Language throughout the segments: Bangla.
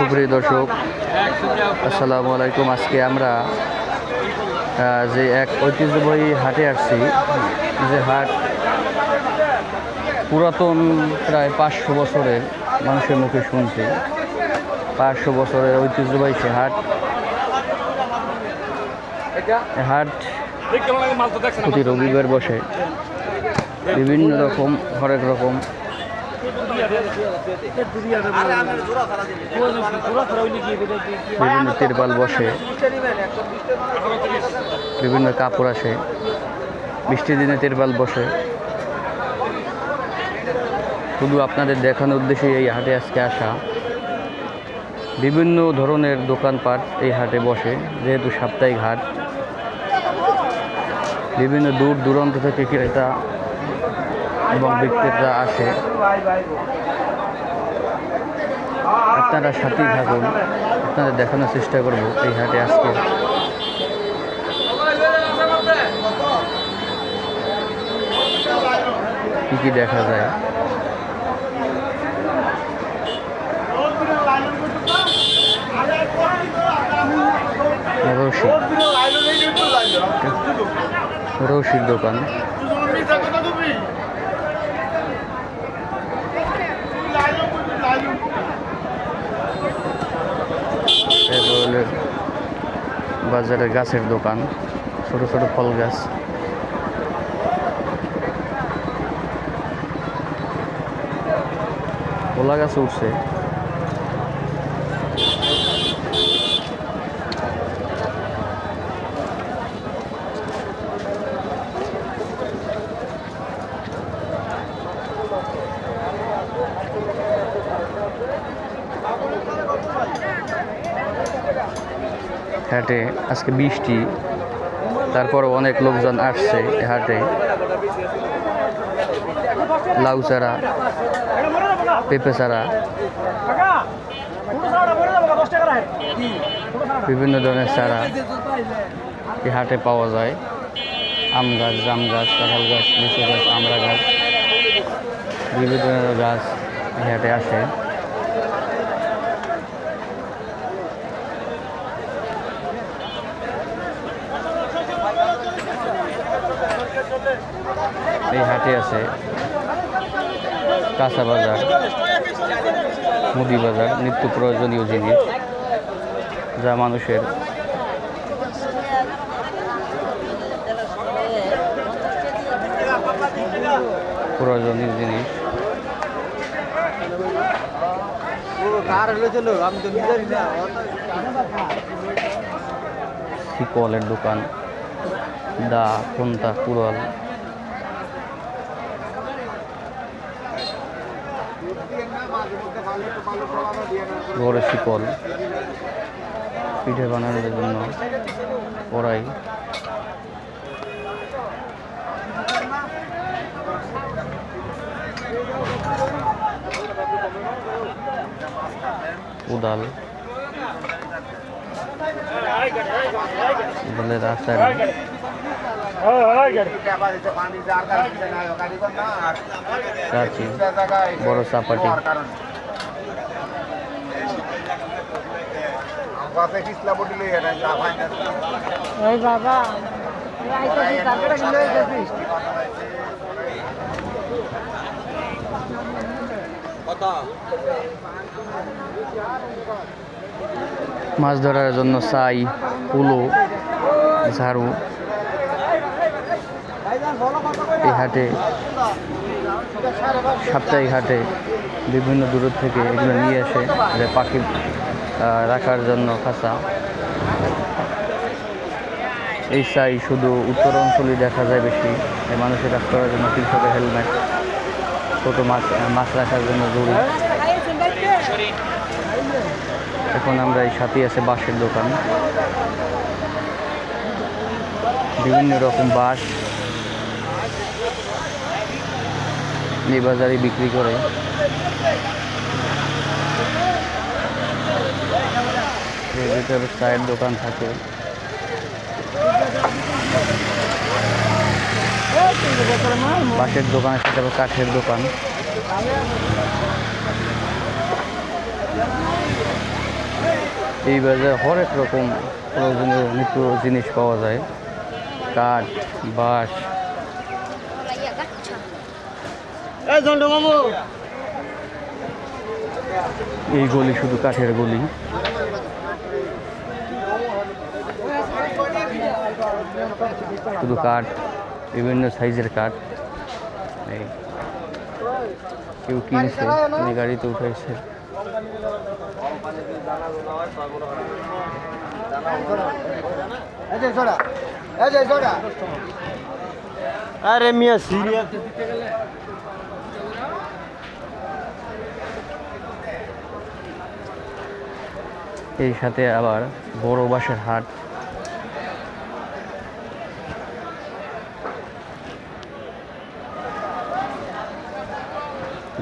সুপ্রিয় দর্শক, আসসালামু আলাইকুম। আজকে আমরা যে এক ঐতিহ্যবাহী হাটে আসছি, যে হাট পুরাতন প্রায় পাঁচশো বছরের মানুষের মুখে শুনছি। পাঁচশো বছরের ঐতিহ্যবাহী সে হাট। হাট প্রতি রবিবার বসে। বিভিন্ন রকম, হরেক রকম। বিভিন্ন তিরপাল বসে, বিভিন্ন কাপড় আসে, বৃষ্টির দিনে তিরপাল বসে। শুধু আপনাদের দেখানোর উদ্দেশ্যে এই হাটে আজকে আসা। বিভিন্ন ধরনের দোকানপাট এই হাটে বসে, যেহেতু সাপ্তাহিক হাট। বিভিন্ন দূর দূরান্ত থেকে ক্রেতা এবং বিক্রেতা আসে। আপনারা সাথেই থাকুন। আপনাদের দেখানোর চেষ্টা করব এই হাটে আজকে। কি কি দেখা যায়? রশি রশির দোকান এরপর হলো বাজারে গাছের দোকান ছোট ছোট ফল গাছ। কলা গাছ উঠছে। হাটে আজকে বৃষ্টি তারপর অনেক লোকজন আসছে এই হাটে। লাউ চারা, পেঁপে চারা, বিভিন্ন ধরনের চারা এই হাটে পাওয়া যায়। আম গাছ, জাম গাছ, কাঁঠাল গাছ লিচু গাছ, আমড়া গাছ, বিভিন্ন ধরনের গাছ এই হাটে আসে। এই হাটে আছে কাঁচা বাজার, মুদি বাজার, নিত্য প্রয়োজনীয় জিনিস, যা মানুষের প্রয়োজনীয় জিনিস। শিকলের দোকান, দা, কোনটা কুড়াল বড় শিকল পিঠে বানানোর জন্য কড়াই। উদাল আচার। কাচি বড় চাপাটি। ওই বাবা মাছ ধরার জন্য ছাই পুলো ঝাড়ু। এই হাটে সাপ্তাহিক হাটে বিভিন্ন দূর থেকে এগুলো নিয়ে আসে পাখি রাখার জন্য খাঁচা। এই ছাই শুধু উত্তর অঞ্চলে দেখা যায় বেশি। মানুষের রাখ করার জন্য কৃষকের হেলমেট, ছোটো মাছ মাছ রাখার জন্য দড়ি। এখন আমরা এই সাথে আছে বাঁশের দোকান। বিভিন্ন রকম বাঁশ। এই বাজারে বিক্রি করে। ভিতরে চায়ের দোকান থাকে। বাঁশের দোকান আবার কাঠের দোকান। এই বাজারে হরেক রকম প্রয়োজনীয় নিত্য জিনিস পাওয়া যায়। কাঠ বাঁশ। এই গলি শুধু কাঠের গলি। শুধু কাঠ বিভিন্ন সাইজের কাঠ। এই কেউ কিনছে কিনে গাড়িতে সোডা আরে মিয়া সিরিয়াস এই সাথে আবার বড় বাঁশের হাট।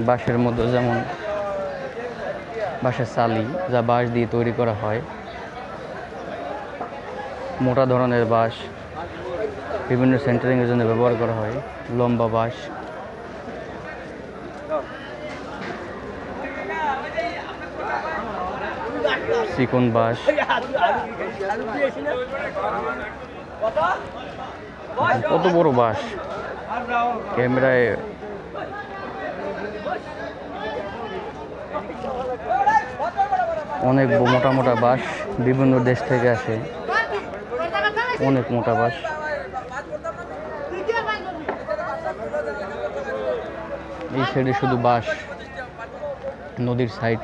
বাঁশের মধ্যে যেমন বাঁশের চালি যা বাঁশ দিয়ে তৈরি করা হয়, মোটা ধরনের বাঁশ, বিভিন্ন সেন্টারিংয়ের জন্য ব্যবহার করা হয়, লম্বা বাঁশ। চিকন বাঁশ। কত বড় বাঁশ? ক্যামেরায় অনেক মোটা মোটা বাঁশ বিভিন্ন দেশ থেকে আসে। অনেক মোটা বাঁশ। এই সাইডে শুধু বাঁশ, নদীর সাইড।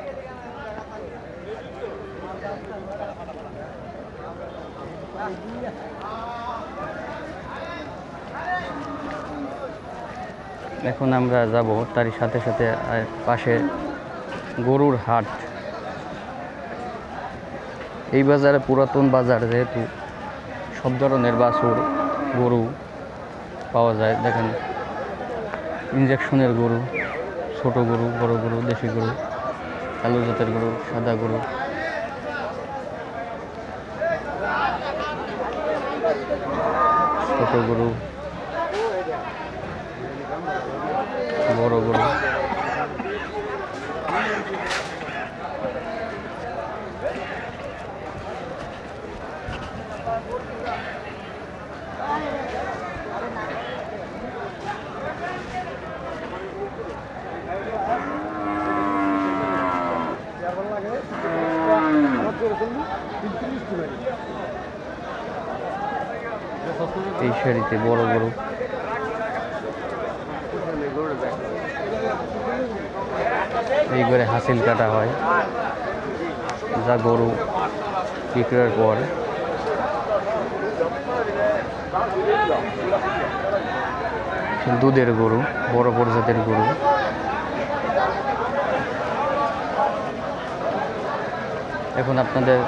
এখন আমরা যাব, তারই সাথে সাথে পাশে গরুর হাট। এই বাজারে পুরাতন বাজার যেহেতু, সব ধরনের বাছুর, গরু পাওয়া যায়। দেখেন ইঞ্জেকশনের গরু, ছোট গরু, বড় গরু, দেশি গরু, কালো জাতের গরু, সাদা গরু। ছোট গরু, বড় গরু। এই শাড়িতে বড় গরু এই করে হাসিল কাটা হয়। যা গরু বিক্রয়ের পর। দুধের গরু, বড় প্রজাতির গরু। এখন আপনাদের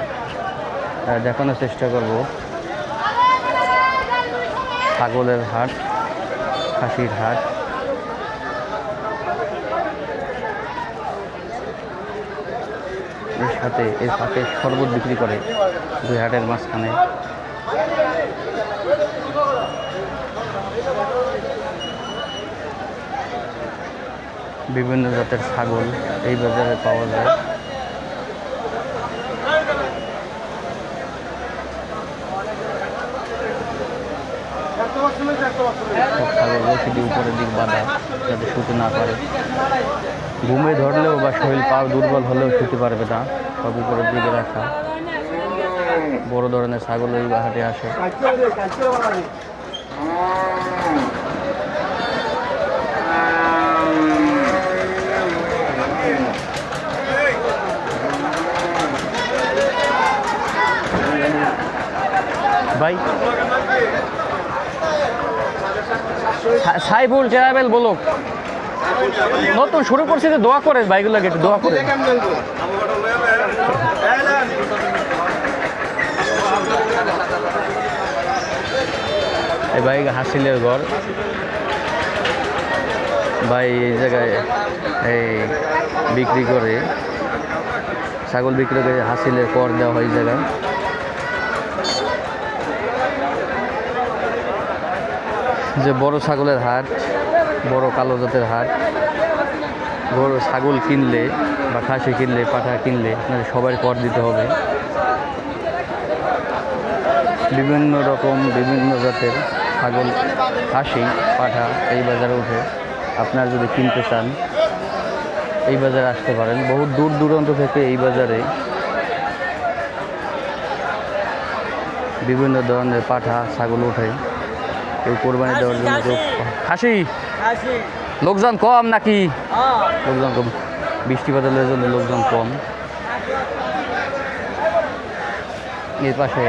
দেখানোর চেষ্টা করব। ছাগলের হাট, খাসির হাট। এর সাথে এর সাথে শরবত বিক্রি করে দুই হাটের মাঝখানে। বিভিন্ন জাতের ছাগল এই বাজারে পাওয়া যায়। দিয়ে উপরের দিক বাঁধা, যাতে শুতে না পারে। ঘুমে ধরলেও বা শরীর পা দুর্বল হলেও শুতে পারবে না, সব উপরের দিকে রাখা। বড় ধরনের ছাগল এই হাটে আসে। ভাই সাইফুল ট্রাভেল বলো নতুন শুরু করছি তো দোয়া করে, ভাইগুলোকে একটু দোয়া করে। এই ভাই হাসিলের ঘর। ভাই এই জায়গায় এই বিক্রি করে, ছাগল বিক্রি করে হাসিলের কর দেওয়া হয় এই জায়গায়। যে বড় ছাগলের হাট, বড় কালো জাতের হাট বড় ছাগল কিনলে বা খাসি কিনলে, পাঠা কিনলে আপনাদের সবার কর দিতে হবে। বিভিন্ন রকম, বিভিন্ন জাতের ছাগল, খাসি, পাঠা এই বাজারে উঠে আপনারা যদি কিনতে চান, এই বাজারে আসতে পারেন। বহু দূর দূরান্ত থেকে এই বাজারে বিভিন্ন ধরনের পাঠা, ছাগল ওঠে। কেউ কোরবানি দেওয়ার জন্য কেউ খাসি লোকজন কম নাকি? হ্যাঁ। লোকজন কম। বৃষ্টি বাদলের জন্য লোকজন কম। এর পাশে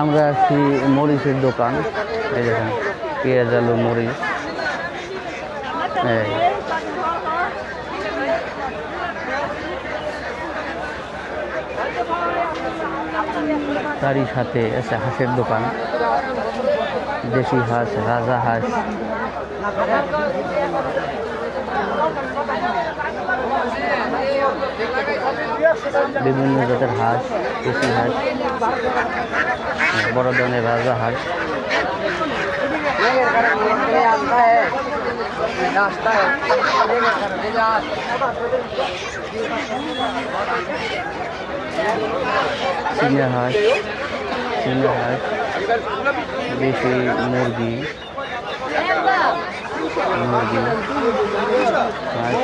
আমরা আছি মরিচের দোকান। এই দেখেন পেঁয়াজ আলু মরিচ। এই। তারই সাথে আছে হাঁসের দোকান। দেশি হাঁস, রাজা হাঁস। বিভিন্ন জাতের হাঁস, দেশি হাঁস, বড় ধরনের রাজা হাঁস। রাস্তায় চীনা হাঁস চীনা হাঁস দেশি মুরগি মুরগি হাঁস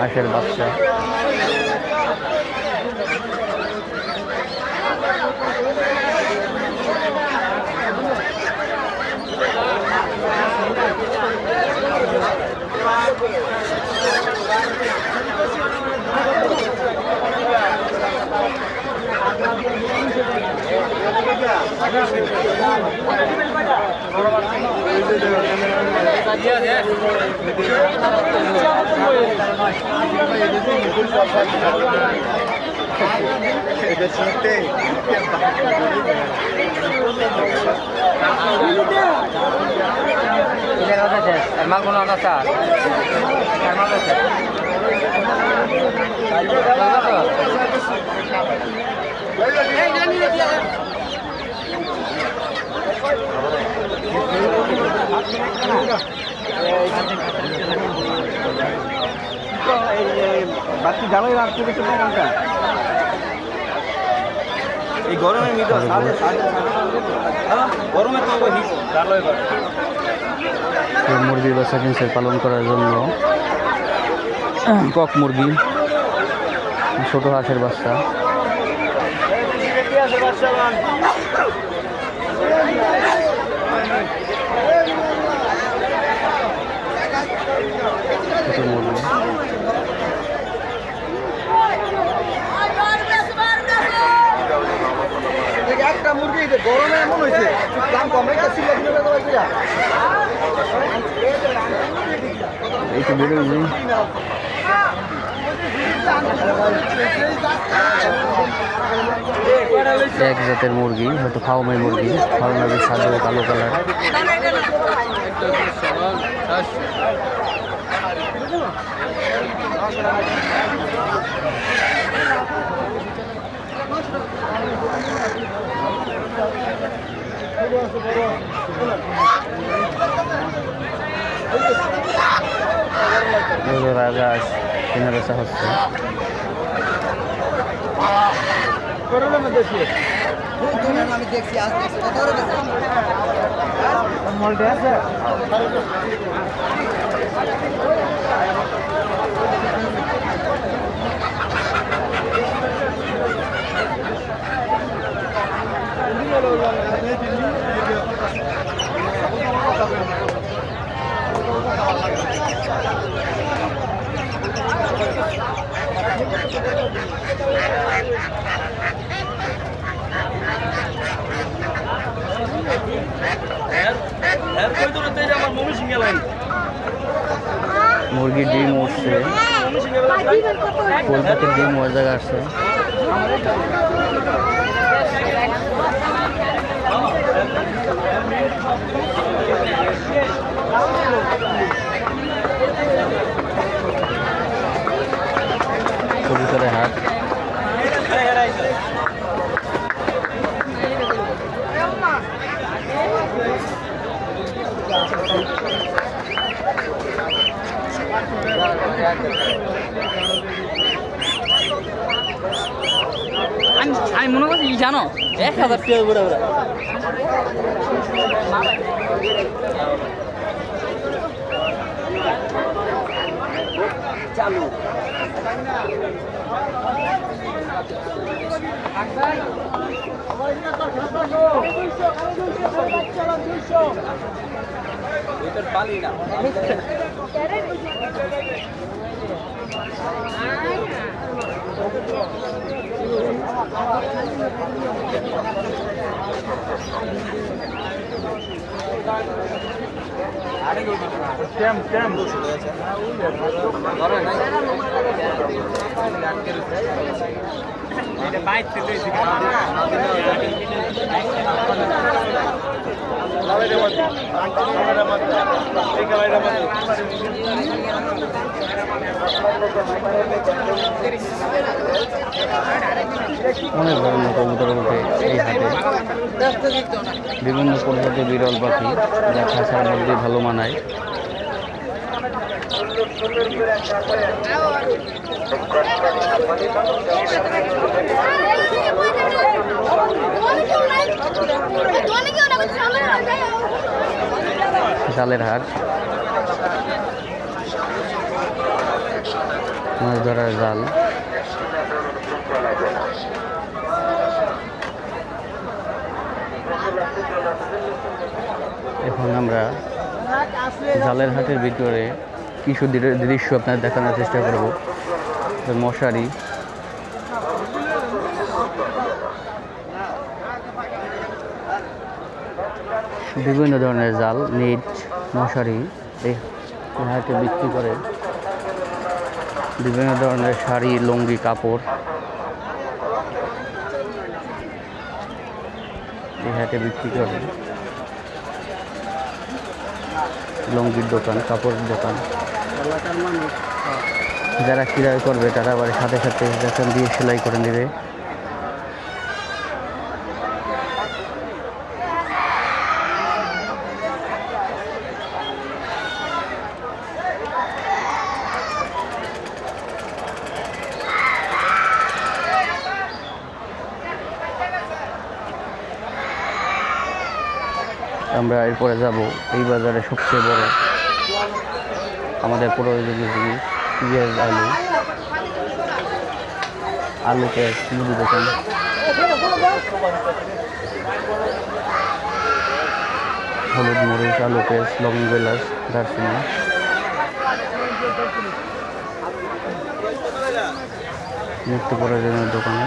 হাঁসের বাচ্চা No está. Hermano, বাকি জ্বালাই রাখতে গেছে দোকানটা এই গরমে মিটো সাড়ে সাড়ে গরমে তো ওই জ্বালাই কেউ মুরগি বাচ্চা কিনছে পালন করার জন্য। কক মুরগি? ছোট হাঁসের বাচ্চা। একটা মুরগি গরমে এমন হয়েছে। দাম কম রেখে সিলে কিনে দেওয়া যায় এই তো বেড়ে উঠবে এক জাতের মুরগি, হয়তো ফাউমাই মুরগি। ফাউমাই সাদা, কালো কালার। রাজহাঁস কেনা বেচা হচ্ছে আমি দেখছি আজ দেখছি কত করে বেচে? মলটে আছে কবুতরের হাট Thank you. আমি আমি মনে করছি কি জানো? এক হাজার টাকা করে ওরা। চালু। না। কেম কেম অনেক ধরনের কবুতর উঠে এই হাটে বিভিন্ন প্রজাতির বিরল পাখি যা খাঁচার মধ্যে ভালো মানায়। জালের হাট। মাছ ধরার জাল। এখন আমরা জালের হাটের ভিতরে কিছু দৃশ্য আপনাদের দেখানোর চেষ্টা করব। মশারি। বিভিন্ন ধরনের জাল, নেট মশারি এই হাটে বিক্রি করে বিভিন্ন ধরনের শাড়ি, লুঙ্গি, কাপড়। এই হাটে বিক্রি করে। লুঙ্গির দোকান, কাপড়ের দোকান। যারা ক্রয় করবে, তারা আবার সাথে সাথে দিয়ে সেলাই করে নেবে। আমরা এরপরে যাব এই বাজারে সবচেয়ে বড় আমাদের প্রয়োজনীয় জিনিস পেঁয়াজ, আলু। আলু পেঁয়াজ মুদি দোকান হলুদ মরিচ, আলু পেঁয়াজ লবঙ্গ, এলাচ, দারচিনি। নিত্য প্রয়োজনীয় দোকানে।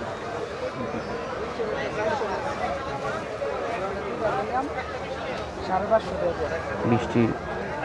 বৃষ্টি